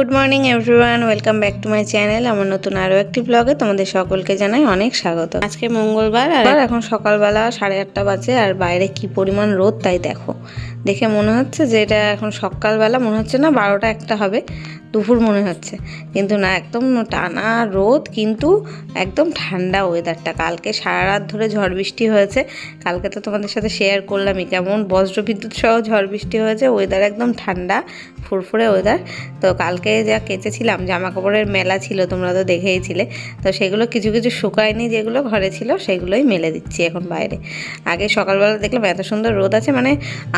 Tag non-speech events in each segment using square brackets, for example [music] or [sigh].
Good morning everyone welcome back to my channel. আমার নতুন আরও একটি ব্লগে তোমাদের সকলকে জানাই অনেক স্বাগত। আজকে মঙ্গলবার আর এখন সকালবেলা সাড়ে আটটা বাজে আর বাইরে কি পরিমাণ রোদ তাই দেখো। দেখে মনে হচ্ছে যে এটা এখন সকালবেলা মনে হচ্ছে না বারোটা একটা হবে। দুপুর মনে হচ্ছে। কিন্তু না, একদম টানা রোদ, কিন্তু একদম ঠান্ডা ওয়েদারটা কালকে সারা রাত ধরে ঝড় বৃষ্টি হয়েছে। কালকে তো তোমাদের সাথে শেয়ার করলামই কেমন বজ্র বিদ্যুৎ সহ ঝড় বৃষ্টি হয়েছে। ওয়েদার একদম ঠান্ডা, ফুরফুরে ওয়েদার তো কালকে যা কেচেছিলাম জামা কাপড়ের মেলা ছিল, তোমরা তো দেখেইছিলে। তো সেগুলো কিছু কিছু শুকায়নি যেগুলো ঘরে ছিল, সেগুলোই মেলে দিচ্ছি এখন বাইরে। আগে সকালবেলা দেখলাম এত সুন্দর রোদ আছে মানে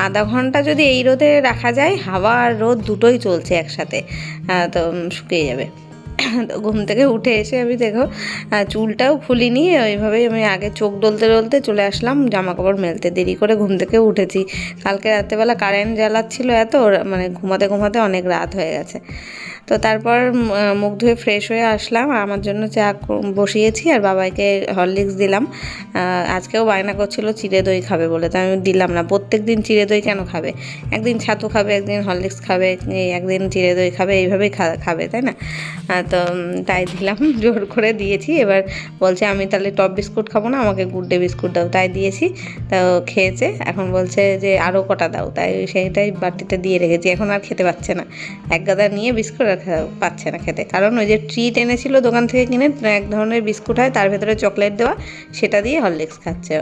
আধা ঘণ্টা যদি এই রোদে রাখা যায়, হাওয়া আর রোদ দুটোই চলছে একসাথে। তো শুকিয়ে যাবে। তো ঘুম থেকে উঠে এসে আমি দেখো চুলটাও খুলিনি ওইভাবেই আমি আগে চোখ ডলতে ডলতে চলে আসলাম জামা কাপড় মেলতে। দেরি করে ঘুম থেকে উঠেছি। কালকে রাত্রেবেলা কারেন্ট জ্বালাচ্ছিল এত মানে ঘুমাতে ঘুমাতে অনেক রাত হয়ে গেছে। তো তারপর মুখ ধুয়ে ফ্রেশ হয়ে আসলাম। আমার জন্য চা বসিয়েছি আর বাবাইকে হরলিক্স দিলাম। আজকেও বায়না করছিল চিড়ে দই খাবে বলে। তো আমি দিলাম না। প্রত্যেক দিন চিড়ে দই কেন খাবে? একদিন ছাতু খাবে, একদিন হরলিক্স খাবে একদিন চিড়ে দই খাবে, এইভাবেই খাবে, তাই না? তো তাই দিলাম। [laughs] জোর করে দিয়েছি। এবার বলছে, আমি তাহলে টপ বিস্কুট খাব না, আমাকে গুড ডে বিস্কুট দাও। তাই দিয়েছি। তো খেয়েছে। এখন বলছে যে আরও কটা দাও। তাই সেইটাই বাটিতে দিয়ে রেখেছি। এখন আর খেতে পাচ্ছে না। এক গাদা নিয়ে বিস্কুট আর পাচ্ছে না খেতে কারণ ওই যে ট্রিট এনেছিল দোকান থেকে কিনে, এক ধরনের বিস্কুট হয়, তার ভেতরে চকলেট দেওয়া, সেটা দিয়ে হরলিক্স খাচ্ছে।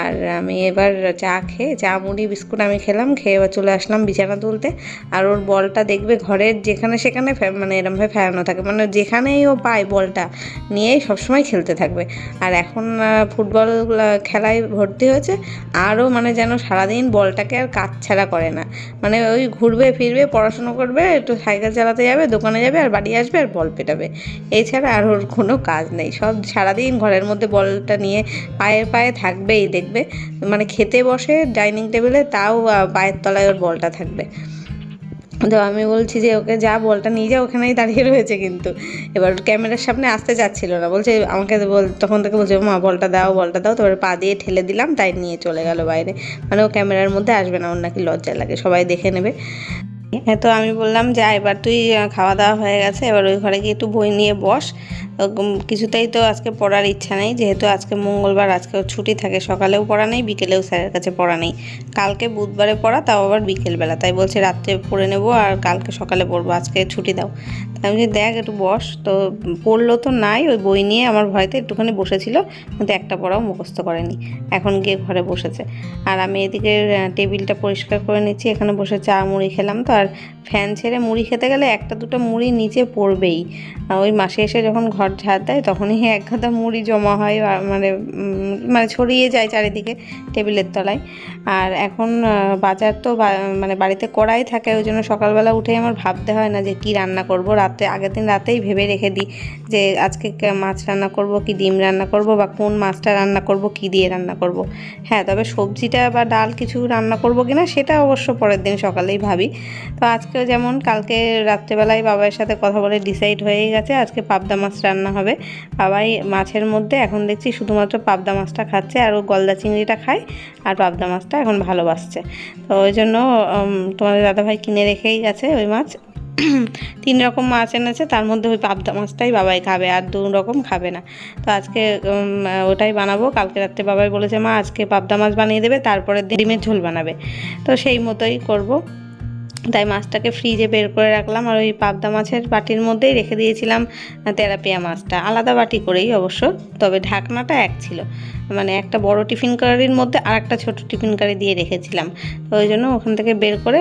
আর আমি এবার চা খেয়ে, চা, মুড়ি, বিস্কুট আমি খেলাম, খেয়ে এবার চলে আসলাম বিছানা তুলতে। আর ওর বলটা দেখবে ঘরের যেখানে সেখানে মানে এরমভাবে ফেরানো থাকে। মানে যেখানেই ও পায় বলটা, নিয়েই সবসময় খেলতে থাকবে। আর এখন ফুটবল খেলায় ভর্তি হয়েছে, আরও মানে যেন সারাদিন বলটাকে আর কাজ ছাড়া করে না। মানে ওই ঘুরবে, ফিরবে, পড়াশুনো করবে, একটু সাইকেল চালাতে যাবে, দোকানে যাবে, আর বাড়ি আসবে, আর বল পেটাবে। এছাড়া আর ওর কোনো কাজ নেই। সব সারাদিন ঘরের মধ্যে বলটা নিয়ে পায়ে পায়ে থাকবেই। দেখবে। মানে খেতে বসে ডাইনিং টেবিলে তাও পায়ের তলায় ওর বলটা থাকবে। তো আমি বলছি যে, ওকে যা বলটা নিয়ে যা, ওখানেই দাঁড়িয়ে রয়েছে কিন্তু। এবার ক্যামেরার সামনে আসতে চাচ্ছিল না। বলছে, আমাকে বল তখন থেকে বলছে, মা, বলটা দাও বলটা দাও। তারপরে পা দিয়ে ঠেলে দিলাম, তাই নিয়ে চলে গেল বাইরে। মানে ও ক্যামেরার মধ্যে আসবে না, ওর নাকি লজ্জা লাগে, সবাই দেখে নেবে। হ্যাঁ তো আমি বললাম, যা, এবার তুই খাওয়া দাওয়া হয়ে গেছে, এবার ওই ঘরে গিয়ে একটু বই নিয়ে বস। কিছুতেই তো আজকে পড়ার ইচ্ছা নেই, যেহেতু আজকে মঙ্গলবার, আজকে ওর ছুটি থাকে, সকালেও পড়া নেই, বিকেলেও স্যারের কাছে পড়া নেই। কালকে বুধবারে পড়া, তাও আবার বিকেলবেলা, তাই বলছে রাত্রে পড়ে নেব আর কালকে সকালে পড়ব, আজকে ছুটি দাও। তা আমি দেখ, একটু বস, তো পড়ল তো নাই, ওই বই নিয়ে আমার ভয়তে একটুখানি বসেছিল, কিন্তু একটা পড়াও মুখস্থ করেনি, এখন গিয়ে ঘরে বসেছে। আর আমি এদিকে টেবিলটা পরিষ্কার করে নিচ্ছি, এখানে বসে চা মুড়ি খেলাম তো, আর ফ্যান ছেড়ে মুড়ি খেতে গেলে একটা দুটো মুড়ি নিচে পড়বেই। ওই মাসে এসে যখন ঘর ঝাড় দেয় তখনই এক গাদা মুড়ি জমা হয় মানে মানে ছড়িয়ে যায় চারিদিকে টেবিলের তলায়। আর এখন বাজার তো মানে বাড়িতে কড়াই থাকে, ওই জন্য সকালবেলা উঠে আমার ভাবতে হয় না যে কি রান্না করব। রাতে, আগের দিন রাতেই ভেবে রেখে দিই যে আজকে মাছ রান্না করব, কি ডিম রান্না করব, বা কোন মাছটা রান্না করব, কি দিয়ে রান্না করব। হ্যাঁ তবে সবজিটা বা ডাল কিছু রান্না করব কিনা সেটা অবশ্য পরের দিন সকালেই ভাবি। তো আজকেও যেমন কালকে রাত্রেবেলায় বাবার সাথে কথা বলে ডিসাইড হয়েই গেছে, আজকে পাবদা মাছ রান্না হবে। বাবাই মাছের মধ্যে এখন দেখছি শুধুমাত্র পাবদা মাছটা খাচ্ছে আর ও গলদা চিংড়িটা খায় আর পাবদা মাছটা এখন ভালোবাসছে। তো ওই জন্য তোমাদের দাদাভাই কিনে রেখেই গেছে ওই মাছ। [clears throat] তিন রকম মাছ এনেছে, তার মধ্যে ওই পাবদা মাছটাই বাবাই খাবে আর দু রকম খাবে না। তো আজকে ওটাই বানাবো। কালকে রাত্রে বাবাই বলেছে, মা, আজকে পাবদা মাছ বানিয়ে দেবে তারপরে ডিমের ঝোল বানাবে। তো সেই মতোই করব। তাই মাছটাকে ফ্রিজে বের করে রাখলাম আর ওই পাবদা মাছের বাটির মধ্যেই রেখে দিয়েছিলাম তেলাপিয়া মাছটা। আলাদা বাটি করেই অবশ্য, তবে ঢাকনাটা এক ছিল। মানে একটা বড় টিফিন কারির মধ্যে আর একটা ছোটো টিফিন কারি দিয়ে রেখেছিলাম। ওই জন্য ওখান থেকে বের করে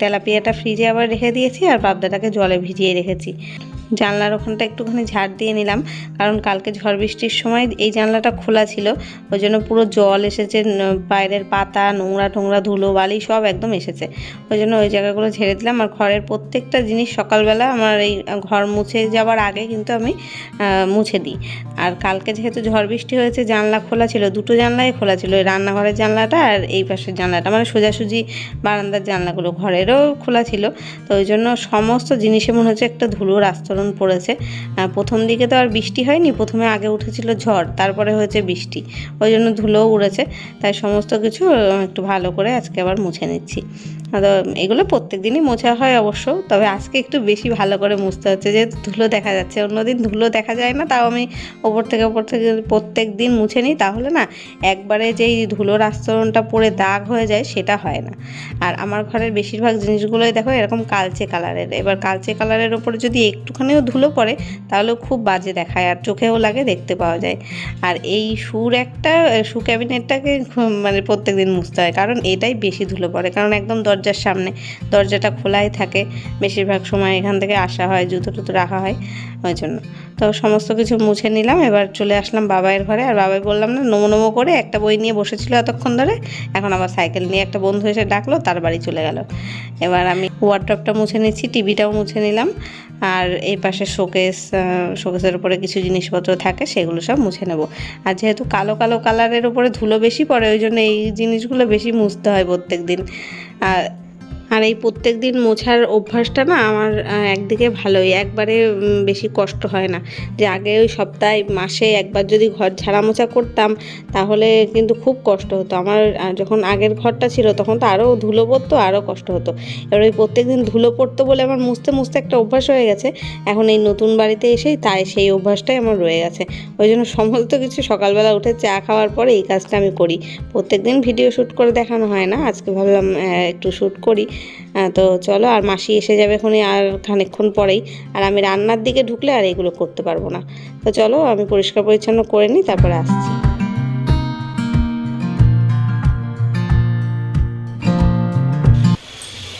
তেলাপিয়াটা ফ্রিজে আবার রেখে দিয়েছি আর পাবদাটাকে জলে ভিজিয়ে রেখেছি। জানলার ওখানটা একটুখানি ঝাড় দিয়ে নিলাম। কারণ কালকে ঝড় বৃষ্টির সময় এই জানলাটা খোলা ছিল। ওই জন্য পুরো জল এসেছে বাইরের পাতা, নোংরা টোংরা, ধুলো, বালি সব একদম এসেছে। ওই জন্য ওই জায়গাগুলো ঝেড়ে দিলাম। আর ঘরের প্রত্যেকটা জিনিস সকালবেলা আমার এই ঘর মুছে যাওয়ার আগে কিন্তু আমি মুছে দিই। আর কালকে যেহেতু ঝড় বৃষ্টি হয়েছে, জানলা খোলা ছিল, দুটো জানলাই খোলা ছিল ওই রান্নাঘরের জানলাটা আর এই পাশের জানলাটা। মানে সোজাসুজি বারান্দার জানলাগুলো ঘরেরও খোলা ছিল। তো ওই জন্য সমস্ত জিনিসে মনে হচ্ছে একটা ধুলোর আস্তরণ দারুণ পড়েছে। প্রথম দিকে তো আর বৃষ্টি হয়নি, প্রথমে আগে উঠেছিল ঝড়, তারপরে হয়েছে বৃষ্টি। ওই জন্য ধুলোও উড়েছে। তাই সমস্ত কিছু একটু ভালো করে আজকে আবার মুছে নিচ্ছি। তো এগুলো প্রত্যেক দিনই মোছা হয় অবশ্য, তবে আজকে একটু বেশি ভালো করে মুছতে হচ্ছে। যেহেতু ধুলো দেখা যাচ্ছে, অন্যদিন ধুলো দেখা যায় না, তাও আমি ওপর থেকে ওপর থেকে প্রত্যেক দিন মুছে নিই, তাহলে না, একবারে যেই ধুলোর আস্তরণটা পড়ে দাগ হয়ে যায়, সেটা হয় না। আর আমার ঘরের বেশিরভাগ জিনিসগুলোই দেখো এরকম কালচে কালারের। এবার কালচে কালারের ওপরে যদি একটুখানিও ধুলো পড়ে, তাহলেও খুব বাজে দেখায় আর চোখেও লাগে, দেখতে পাওয়া যায়। আর এই সুর একটা সু ক্যাবিনেটটাকে মানে প্রত্যেক দিন মুছতে হয়, কারণ এটাই বেশি ধুলো পড়ে। কারণ একদম দরজার সামনে, দরজাটা খোলাই থাকে, বেশিরভাগ সময় এখান থেকে আসা হয়, জুতো টুতো রাখা হয়। ওই জন্য। তো সমস্ত কিছু মুছে নিলাম, এবার চলে আসলাম বাবাইয়ের ঘরে। আর বাবাই বললাম, না, নমো নমো করে একটা বই নিয়ে বসেছিল এতক্ষণ ধরে। এখন আবার সাইকেল নিয়ে একটা বন্ধু এসে ডাকলো, তার বাড়ি চলে গেল। এবার আমি ওয়ার্ড্রপটা মুছে নিচ্ছি টিভিটাও মুছে নিলাম। আর এই পাশে শোকেস শোকেসের উপরে কিছু জিনিসপত্র থাকে, সেগুলো সব মুছে নেব। আর যেহেতু কালো কালো কালারের উপরে ধুলো বেশি পড়ে, ওই জন্য এই জিনিসগুলো বেশি মুছতে হয় প্রত্যেক দিন আর আর এই প্রত্যেক দিন মোছার অভ্যাসটা না আমার একদিকে ভালোই, একবারে বেশি কষ্ট হয় না। যে আগে ওই সপ্তাহে, মাসে একবার যদি ঘর ঝাড়া মোছা করতাম, তাহলে কিন্তু খুব কষ্ট হতো। আমার যখন আগের ঘরটা ছিল, তখন তো আরও ধুলো পড়তো আরও কষ্ট হতো। এবার ওই প্রত্যেক দিন ধুলো পড়তো বলে আমার মুছতে মুছতে একটা অভ্যাস হয়ে গেছে। এখন এই নতুন বাড়িতে এসেই তাই সেই অভ্যাসটাই আমার রয়ে গেছে। ওই জন্য সমস্ত কিছু সকালবেলা উঠে চা খাওয়ার পরে এই কাজটা আমি করি। প্রত্যেক দিন ভিডিও শ্যুট করে দেখানো হয় না। আজকে ভাবলাম একটু শ্যুট করি। তো চলো আর মাসি এসে যাবে এখনই আর খানিকক্ষণ পরেই। আর আমি রান্নার দিকে ঢুকলে আর এগুলো করতে পারব না। তো চলো আমি পরিষ্কার পরিচ্ছন্ন করে নিই তারপরে আসছি।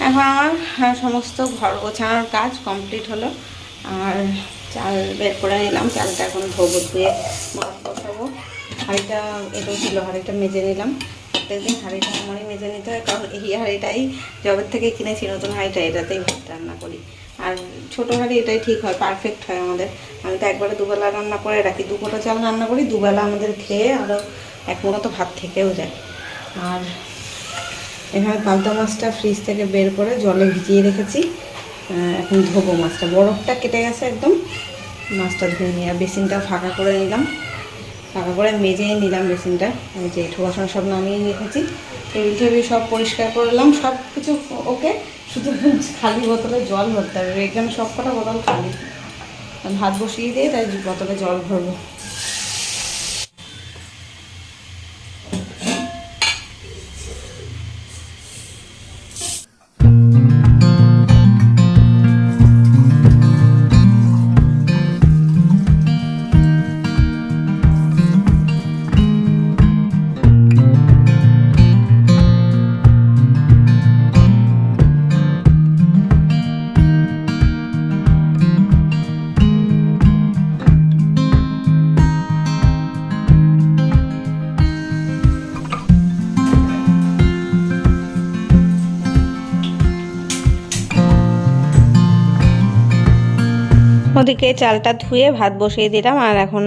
এখন আমার হ্যাঁ, সমস্ত ঘর গোছানোর কাজ কমপ্লিট হলো। আর চাল বের করে নিলাম। চালটা এখন ধোবো ভাত বসাবো। হাঁড়িটা এটাও ছিল হাঁড়িটা মেজে নিলাম। প্রত্যেকদিন হাঁড়িটা আমারই মেজে নিতে হয়, কারণ এই হাঁড়িটাই জবের থেকে কিনেছি নতুন হাঁড়িটা, এটাতেই ভাত রান্না করি। আর ছোটো হাঁড়ি এটাই ঠিক হয় পারফেক্ট হয় আমাদের। আমি তো একবারে দুবেলা রান্না করে রাখি দু কোটা চাল রান্না করি, দুবেলা আমাদের খেয়ে আরও এক মোটা তো ভাত থেকেও যায়। আর এখানে পাবদা মাছটা ফ্রিজ থেকে বের করে জলে ভিজিয়ে রেখেছি। এখন ধোবো মাছটা। বরফটা কেটে গেছে একদম। মাছটা ধুয়ে নিয়ে, আর বেসিনটা ফাঁকা করে নিলাম। ফাঁকা করে মেজে নিলাম বেসিনটা যে এঁঠো সব নামিয়ে রেখেছি। টেবিল টেবিল সব পরিষ্কার করলাম সব কিছু ওকে, শুধু খালি বোতলে জল ভরতে হবে, এখানে সব কটা বোতল খালি। ভাত বসিয়ে দিয়ে তাই বোতলে জল ভরবো। ওদিকে চালটা ধুয়ে ভাত বসিয়ে দিলাম, আর এখন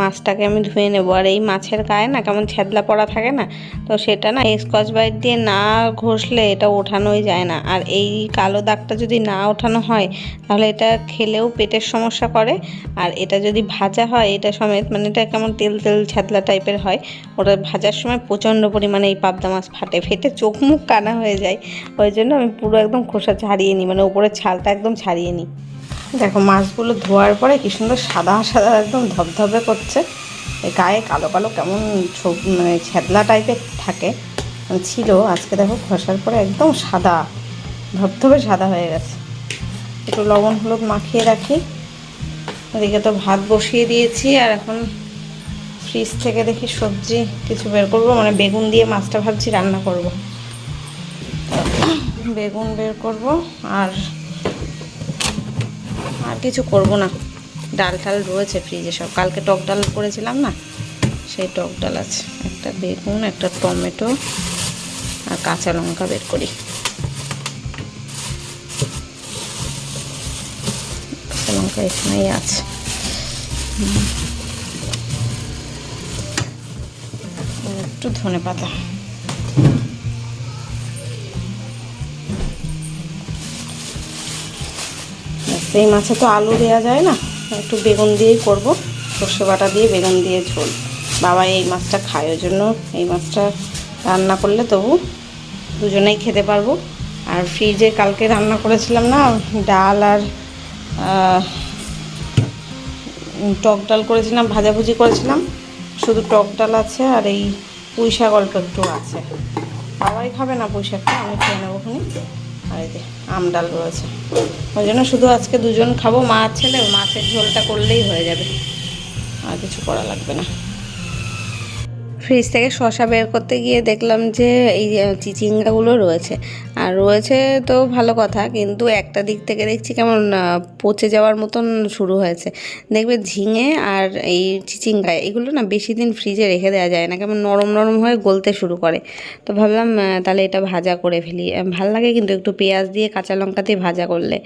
মাছটাকে আমি ধুয়ে নেব। আর এই মাছের গায়ে না কেমন ছ্যাদলা পড়া থাকে না, তো সেটা না স্কচ ব্রাইট দিয়ে না ঘষলে এটা ওঠানোই যায় না। আর এই কালো দাগটা যদি না ওঠানো হয়, তাহলে এটা খেলেও পেটের সমস্যা করে। আর এটা যদি ভাজা হয়, এটা সমেত মানে এটা কেমন তেল তেল ছ্যাদলা টাইপের হয়, ওটা ভাজার সময় প্রচণ্ড পরিমাণে এই পাবদা মাছ ফাটে, ফেটে চোখ মুখ কানা হয়ে যায়। ওই জন্য আমি পুরো একদম খোসা ছাড়িয়ে নিই মানে উপরের ছালটা একদম ছাড়িয়ে নিই। দেখো, মাছগুলো ধোয়ার পরে কি সুন্দর সাদা সাদা একদম ধবধবে করছে। গায়ে কালো কালো কেমন মানে ছ্যাদলা টাইপের থাকে। মানে ছিল, আজকে দেখো খসার পরে একদম সাদা, ধবধবে সাদা হয়ে গেছে। একটু লবণ, হলুদ মাখিয়ে রাখি। এদিকে তো ভাত বসিয়ে দিয়েছি, আর এখন ফ্রিজ থেকে দেখি সবজি কিছু বের করব। মানে বেগুন দিয়ে মাছটা ভাবছি রান্না করব। বেগুন বের করব, আর আর কিছু করব না। ডাল টাল রয়েছে ফ্রিজে সব। কালকে টক ডাল করেছিলাম না, সেই টক ডাল আছে। একটা বেগুন, একটা টমেটো আর কাঁচা লঙ্কা বের করি। কাঁচা লঙ্কা এখানেই আছে। একটু ধনে পাতা এই মাছে তো আলু দেওয়া যায় না, একটু বেগুন দিয়েই করব। সর্ষে বাটা দিয়ে বেগুন দিয়ে ঝোল। বাবা এই মাছটা খায়, ওই জন্য এই মাছটা রান্না করলে তবু দুজনেই খেতে পারব। আর ফ্রিজে কালকে রান্না করেছিলাম না, ডাল আর টক ডাল করেছিলাম, ভাজাভুজি করেছিলাম। শুধু টক ডাল আছে আর এই পুঁই শাক অল্প একটু আছে। বাবাই খাবে না পুঁই শাকটা? আমি খেয়ে নেব আর এই যে আম ডাল রয়েছে। ওই জন্য শুধু আজকে দুজন খাব, মা ছেলে। মাছের ঝোলটা করলেই হয়ে যাবে। আর কিছু করা লাগবে না। ফ্রিজ থেকে শশা বের করতে গিয়ে দেখলাম যে এই চিচিঙ্গাগুলো রয়েছে। আর রয়েছে তো ভালো কথা, কিন্তু একটা দিক থেকে দেখছি কেমন পচে যাওয়ার মতন শুরু হয়েছে। দেখবে ঝিঙে আর এই চিচিঙ্গা, এগুলো না বেশি দিন ফ্রিজে রেখে দেওয়া যায় না, কেমন নরম নরম হয়ে গলতে শুরু করে। তো ভাবলাম তাহলে এটা ভাজা করে ফেলি। ভালো লাগে কিন্তু একটু পেঁয়াজ দিয়ে কাঁচা লঙ্কা দিয়ে ভাজা করলে।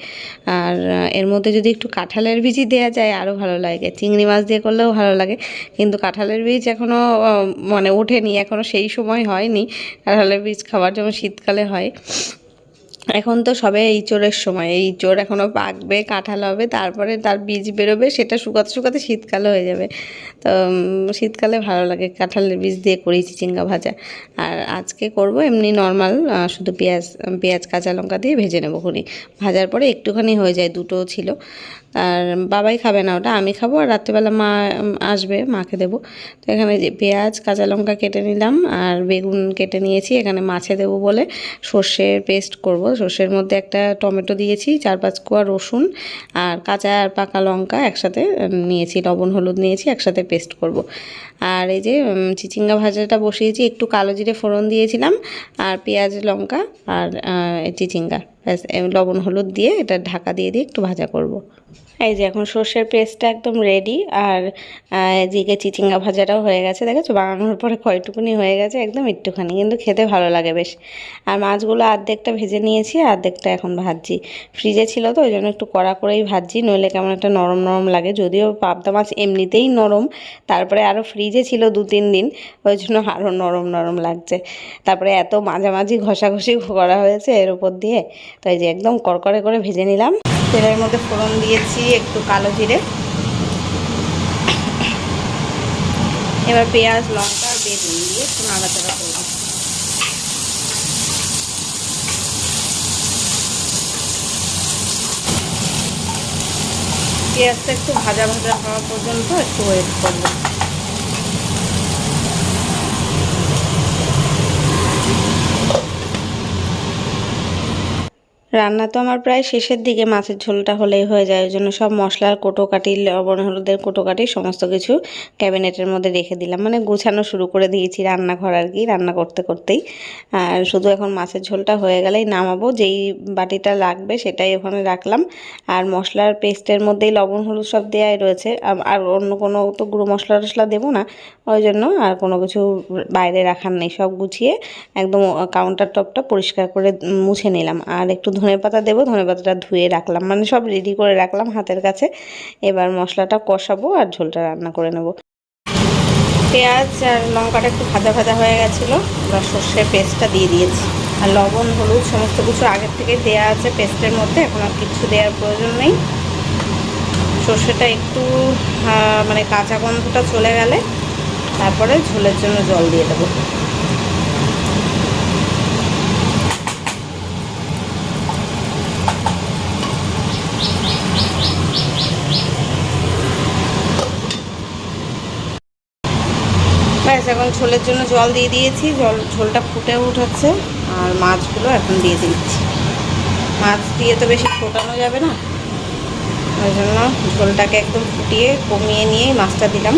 আর এর মধ্যে যদি একটু কাঁঠালের বীজই দেওয়া যায়, আরও ভালো লাগে। চিংড়ি মাছ দিয়ে করলেও ভালো লাগে। কিন্তু কাঁঠালের বীজ এখনও মানে ওঠেনি এখনও সেই সময় হয়নি। আর হলে বীজ খাবার যেমন শীতকালে হয়। এখন তো সবে এই চোরের সময়, এই চোর এখনও পাকবে, কাঁঠাল হবে, তারপরে তার বীজ বেরোবে, সেটা শুকাতে শুকাতে শীতকাল হয়ে যাবে। তো শীতকালে ভালো লাগে, কাঁঠালের বীজ দিয়ে করি চিচিঙ্গা ভাজা। আর আজকে করব এমনি নর্মাল শুধু পেঁয়াজ পেঁয়াজ, কাঁচা লঙ্কা দিয়ে ভেজে নেব খুনি। ভাজার পরে একটুখানি হয়ে যায়, দুটো ছিল। আর বাবাই খাবে না ওটা, আমি খাব আর রাত্রিবেলা মা আসবে, মাকে দেবো। তো এখানে যে পেঁয়াজ, কাঁচা লঙ্কা কেটে নিলাম, আর বেগুন কেটে নিয়েছি, এখানে মাছে দেবো বলে সর্ষের পেস্ট করব। সর্ষের মধ্যে একটা টমেটো দিয়েছি, চার পাঁচ কোয়া রসুন আর কাঁচা আর পাকা লঙ্কা একসাথে নিয়েছি, লবণ, হলুদ নিয়েছি, একসাথে পেস্ট করব আর এই যে চিচিঙ্গা ভাজাটা বসিয়েছি, একটু কালো জিরে ফোড়ন দিয়েছিলাম আর পেঁয়াজ, লঙ্কা আর চিচিঙ্গা ব্যাস লবণ, হলুদ দিয়ে এটা ঢাকা দিয়ে দিয়ে একটু ভাজা করব। এই যে এখন সর্ষের পেস্টটা একদম রেডি আর এদিকে চিচিঙ্গা ভাজাটাও হয়ে গেছে। দেখেছ? বানানোর পরে কয়টুকুনি হয়ে গেছে একদম একটুখানি, কিন্তু খেতে ভালো লাগে বেশ। আর মাছগুলো অর্ধেকটা ভেজে নিয়েছি অর্ধেকটা এখন ভাজছি। ফ্রিজে ছিল তো, ওই জন্য একটু কড়া করেই ভাজছি, নইলে কেমন একটা নরম নরম লাগে। যদিও পাবদা মাছ এমনিতেই নরম, তারপরে আরও ফ্রিজে ছিল দু তিন দিন, ওই জন্য আরও নরম নরম লাগছে। তারপরে এত মাঝামাঝি ঘষাঘষি করা হয়েছে এর উপর দিয়ে, তো এই যে একদম কড়কড়ে করে ভেজে নিলাম। তেলের মধ্যে ফোড়ন দিয়েছি, একটু কালো জিরে। এবার পেঁয়াজ, লঙ্কা আর বেগুন দিয়ে একটু নাড়াচাড়া করব। পেঁয়াজটা একটু ভাজা ভাজা হওয়া পর্যন্ত একটু ওয়েট করব। রান্না তো আমার প্রায় শেষের দিকে মাছের ঝোলটা হলেই হয়ে যায়, ওই জন্য সব মশলার কোটোকাটি, লবণ, হলুদের কোটোকাটি, সমস্ত কিছু ক্যাবিনেটের মধ্যে রেখে দিলাম। মানে গুছানো শুরু করে দিয়েছি রান্নাঘর আর কি, রান্না করতে করতেই। আর শুধু এখন মাছের ঝোলটা হয়ে গেলেই নামাবো, যেই বাটিটা লাগবে সেটাই ওখানে রাখলাম। আর মশলার পেস্টের মধ্যেই লবণ, হলুদ সব দেওয়াই রয়েছে। আর অন্য কোনো তো গুঁড়ো মশলা টশলা দেবো না, ওই জন্য আর কোনো কিছু বাইরে রাখার নেই। সব গুছিয়ে একদম কাউন্টার টপটা পরিষ্কার করে মুছে নিলাম। আর একটু ধনে পাতা দেবো ধনে পাতাটা ধুয়ে রাখলাম। মানে সব রেডি করে রাখলাম হাতের কাছে। এবার মশলাটা কষাবো আর ঝোলটা রান্না করে নেব। পেঁয়াজ আর লঙ্কাটা একটু ভাজা ভাজা হয়ে গেছিল। এবার সর্ষের পেস্টটা দিয়ে দিয়েছি। আর লবণ, হলুদ, সমস্ত কিছু আগের থেকে দেওয়া আছে পেস্টের মধ্যে। এখন আর কিছু দেওয়ার প্রয়োজন নেই। সর্ষেটা একটু মানে কাঁচা গন্ধটা চলে গেলে তারপরে ঝোলের জন্য জল দিয়ে দেবো। ব্যাস, এখন ঝোলের জন্য জল দিয়ে দিয়েছি। জল, ঝোলটা ফুটে উঠাচ্ছে আর মাছগুলো এখন দিয়ে দিচ্ছি। মাছ দিয়ে তো বেশি ফোটানো যাবে না। ওই জন্য ঝোলটাকে একদম ফুটিয়ে কমিয়ে নিয়েই মাছটা দিলাম।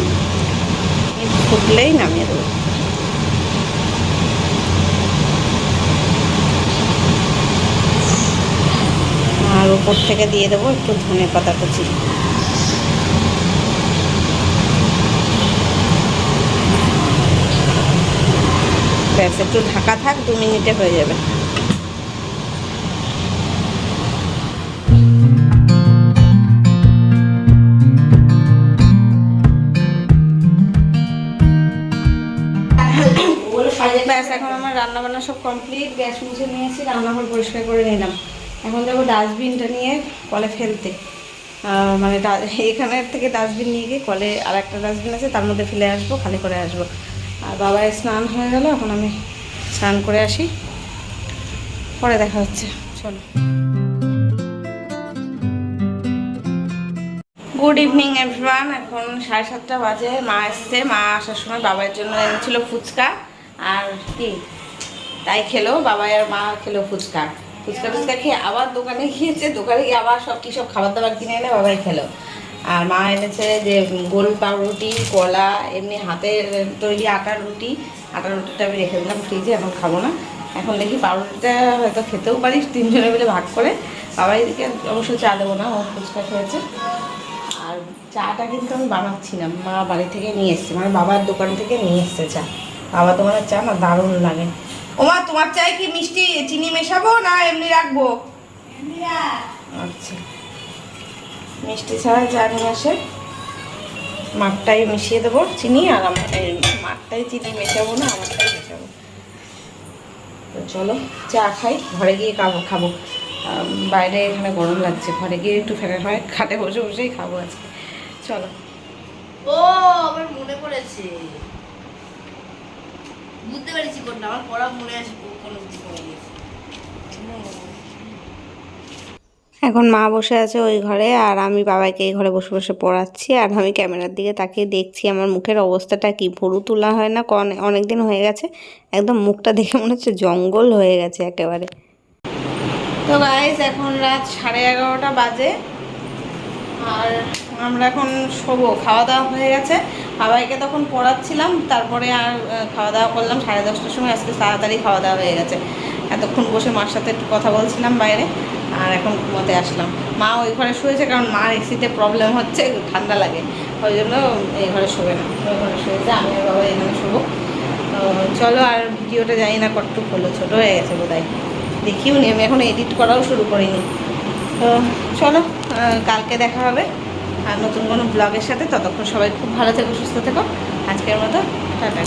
ফুটলেই নামিয়ে দেবো। আর উপর থেকে দিয়ে দেবো একটু ধনে পাতা কুচি। ব্যাস, একটু ঢাকা থাক, দু মিনিটে হয়ে যাবে। এখন আমার রান্না বান্না সব কমপ্লিট গ্যাস মুছে নিয়েছি, রান্নাঘর পরিষ্কার করে নিলাম। এখন যাব ডাস্টবিনটা নিয়ে কলে ফেলতে। মানে এখানের থেকে ডাস্টবিন নিয়ে গিয়ে কলে আর একটা ডাস্টবিন আছে, তার মধ্যে ফেলে আসব, খালি করে আসব। আর বাবার স্নান হয়ে গেল, এখন আমি স্নান করে আসি। পরে দেখা হচ্ছে, চলো। গুড ইভিনিং এভরিওয়ান এখন সাড়ে সাতটা বাজে, মা এসছে। মা আসার সময় বাবার জন্য এনেছিল ফুচকা আর কি? তাই খেলো, বাবাই আর মা খেলো ফুচকা। ফুচকা টুচকা খেয়ে আবার দোকানে গিয়েছে, দোকানে গিয়ে আবার সব কী সব খাবার দাবার কিনে এনে বাবাই খেলো। আর মা এনেছে যে গোল পাউরুটি কলা এমনি হাতে তৈরি আটার রুটি। আটার রুটিটা আমি রেখে দিলাম ফ্রিজে এখন খাব না। এখন দেখি পাউরুটিটা হয়তো খেতেও পারিস তিনজনে মিলে ভাগ করে। বাবাই দিকে অবশ্য চা দেবো না ও ফুচকা খেয়েছে। আর চাটা কিন্তু আমি বানাচ্ছি না মা বাড়ি থেকে নিয়ে এসছে মানে বাবার দোকান থেকে নিয়ে এসছে চা। বাবা দোকানের চা না দারুণ লাগে। ওমা তোমার চায় কি মিষ্টি চিনি মেশাবো না এমনি রাখব? আচ্ছা। মিষ্টি ছাড়া চা নিয়ে আসে মাঠটাই মিশিয়ে দেবো চিনি আর আমার মাঠটাই চিনি মেশাবো না আমারটাই মেশাবো তো চলো চা খাই ঘরে গিয়ে খাব খাব বাইরে এখানে গরম লাগছে ঘরে গিয়ে একটু ফ্যানের হয় খাটে বসে বসেই খাব আজকে চলো ও আমার মনে পড়েছে বুঝতে পেরেছি কোনটা আমার পড়া মনে আছে কোনো গেছে এখন মা বসে আছে ওই ঘরে আর আমি বাবাকে এই ঘরে বসে বসে পড়াচ্ছি আর আমি ক্যামেরার দিকে তাকিয়ে দেখছি আমার মুখের অবস্থাটা কি ভুরু তোলা হয় না অনেক দিন হয়ে গেছে। একদম মুখটা দেখে মনে হচ্ছে জঙ্গল হয়ে গেছে একেবারে। তো গাইস এখন রাত সাড়ে এগারোটা বাজে আর আমরা এখন শোবো খাওয়া দাওয়া হয়ে গেছে। বাবাইকে তখন পড়াচ্ছিলাম, তারপরে আর খাওয়া দাওয়া করলাম সাড়ে দশটার সময়, আজকে তাড়াতাড়ি খাওয়া দাওয়া হয়ে গেছে। এতক্ষণ বসে মার সাথে একটু কথা বলছিলাম বাইরে। আর এখন ঘুমোতে আসলাম। মা ওই ঘরে শুয়েছে কারণ মার এসিতে প্রবলেম হচ্ছে, ঠান্ডা লাগে। ওই জন্য এই ঘরে শোবে না। ওই ঘরে শুয়েছে, আমি বাবা এখানে শোবো। চলো আর ভিডিওটা জানি না কতটুক হলো, ছোটো হয়ে গেছে বোধহয়। দেখিও নি, আমি এখন এডিট করাও শুরু করিনি। তো চলো কালকে দেখা হবে। আর নতুন কোনো ব্লগের সাথে, ততক্ষণ সবাই খুব ভালো থেকো, সুস্থ থেকো। আজকের মতো, টাটা।